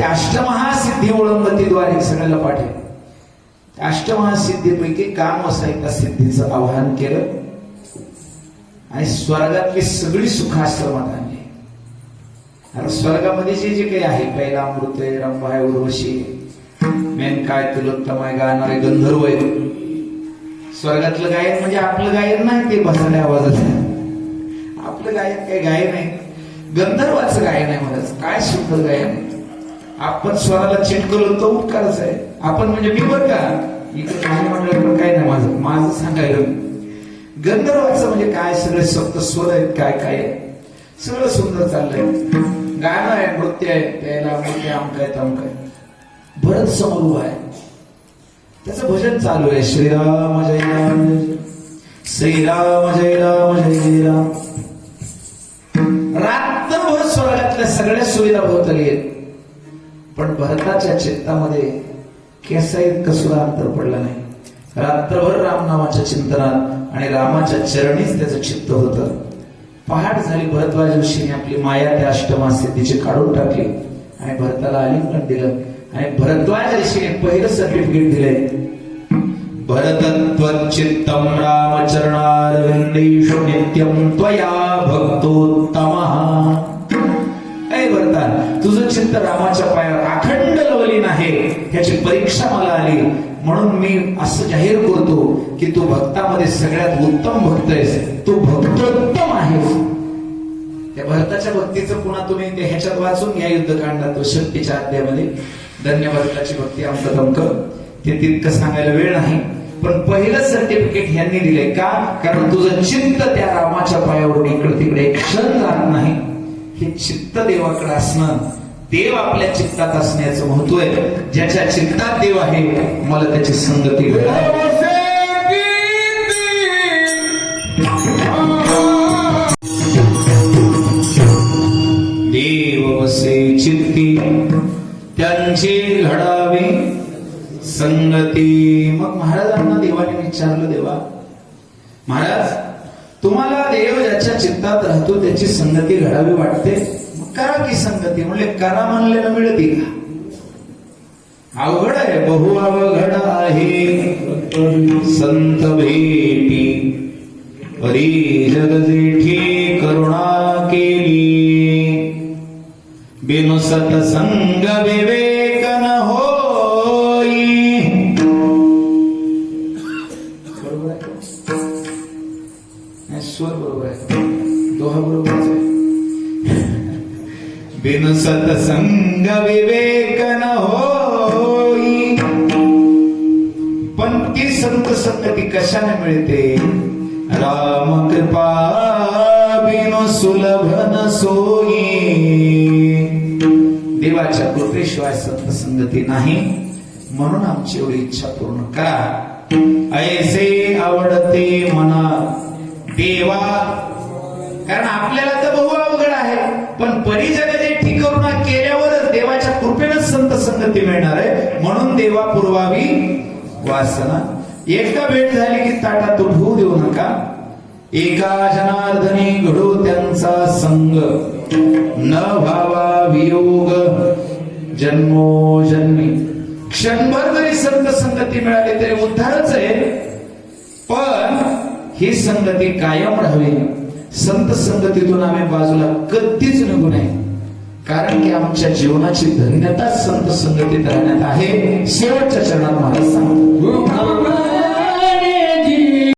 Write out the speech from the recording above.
ते अष्टमहासिद्धी ओळंगतीद्वारे सगळ्याला पाठेल अष्टमहासिद्धीपैकी काम असं एका सिद्धीचं आवाहन केलं? आणि स्वर्गातली सगळी सुख आश्रमात आणली. आता स्वर्गामध्ये जे जे काही आहे पहिला अमृत आहे रंभा आहे उर्वशी मेन काय तुलोत्तम आहे गाणारे गंधर्व आहे स्वर्गातलं गायन म्हणजे आपलं गायन नाही ते भसाड्या आवाजात आपलं गायन काही गायन आहे गंधर्वाचं गायन आहे मला काय सुंदर गायन आहे. आपण स्वराला चिटकलो तो उपकारच आहे. आपण म्हणजे मी बर का? इकडे काही म्हणलं पण काय नाही माझं. माझं सांगायला. गंधर्वाचं म्हणजे काय? सगळे सप्त स्वर आहेत. काय काय आहे? सगळं सुंदर चाललंय. गाणं आहे नृत्य आहे. प्यायला नृत्य अमक आहे तमक आहे भरत समोर आहे. त्याचं भजन चालू आहे. श्रीराम जय राम श्रीराम जय राम जय राम. रात्रभर स्वर्गातल्या सगळ्या सुविधा भोवताली आहेत. पण भरताच्या चित्तामध्ये केसा इतकं अंतर पडलं नाही. रात्रभर रामनामाच्या चिंतनात आणि रामाच्या चरणीच त्याचं चित्त होतं. पहाट झाली भरद्वाज ऋषीने आपली माया त्या अष्टमा सिद्धीची काढून टाकली आणि भरताला आलिंगन दिलं आणि भरद्वाज ऋषीने पहिलं सर्टिफिकेट दिलंय. भरतत्वचित्तम रामचरणारविंदेषु नित्यम त्वया भक्तोत्त ऐ तुझं चित्त रामाच्या पायावर अखंड लवलीन आहे ह्याची परीक्षा मला आली. म्हणून मी असं जाहीर करतो की तू भक्तामध्ये सगळ्यात उत्तम भक्त आहेस. तू भक्तोत्तम आहेस. त्या भरताच्या भक्तीचं पुन्हा तुम्ही ह्याच्यात वाचून घ्या युद्धकांडात तो शक्तीच्या अध्यायामध्ये. धन्य भक्ती आमचं दमक. ते तितकं सांगायला वेळ नाही पण पहिलं सर्टिफिकेट ह्यांनी दिले का? कारण तुझं चित्त त्या रामाच्या पायावरून इकडे तिकडे क्षण राहत नाही. हे चित्त देवाकडे असणं देव आपल्या चित्तात असण्याचं महत्त्व आहे. ज्याच्या चित्तात देव आहे मला त्याची संगती देव वसे चित्ती त्यांची घडावी संगती. मग महाराजांना देवाने विचारलं देवा महाराज तुम्हाला देव ज्याच्या चित्तात राहतो त्याची संगती घडावी वाटते. करा की संगती. म्हणजे करा म्हणलेलं मिळते का? अवघड आहे बहु अवघड आहे. संत भेटी परी जगजेठी करुणा केली. बिनु सतसंग विवेक दोहा बरोबरच आहे. बिनु सतसंग विवेकन होई. पण ती संत संगती कशाने मिळते? राम कृपा बिनु सुलभन सोयी देवाच्या कृपेशिवाय संत संगती नाही. म्हणून आमची एवढी इच्छा पूर्ण करा. ऐसे आवडते मना. देवा कारण आपल्याला तर बहु अवघड आहे. पण परिजन जे ठीक करुणा केल्यावरच देवाच्या कृपेनच संत संगती मिळणार आहे. म्हणून देवा पुरवावी वासना. एकदा भेट झाली की ताटात उठवू देऊ नका. एका जनार्दनी घडो त्यांचा संग. न व्हावा वियोग. जन्मोजन्मी क्षणभर जरी संत संगती मिळाली तरी उद्धारच आहे. पण ही संगती कायम राहावी संत संगतीतून आम्ही बाजूला कधीच निघू नये. कारण की आमच्या जीवनाची धन्यता संत संगतीत राहण्यात आहे. शेवटच्या चरणात मला सांगतो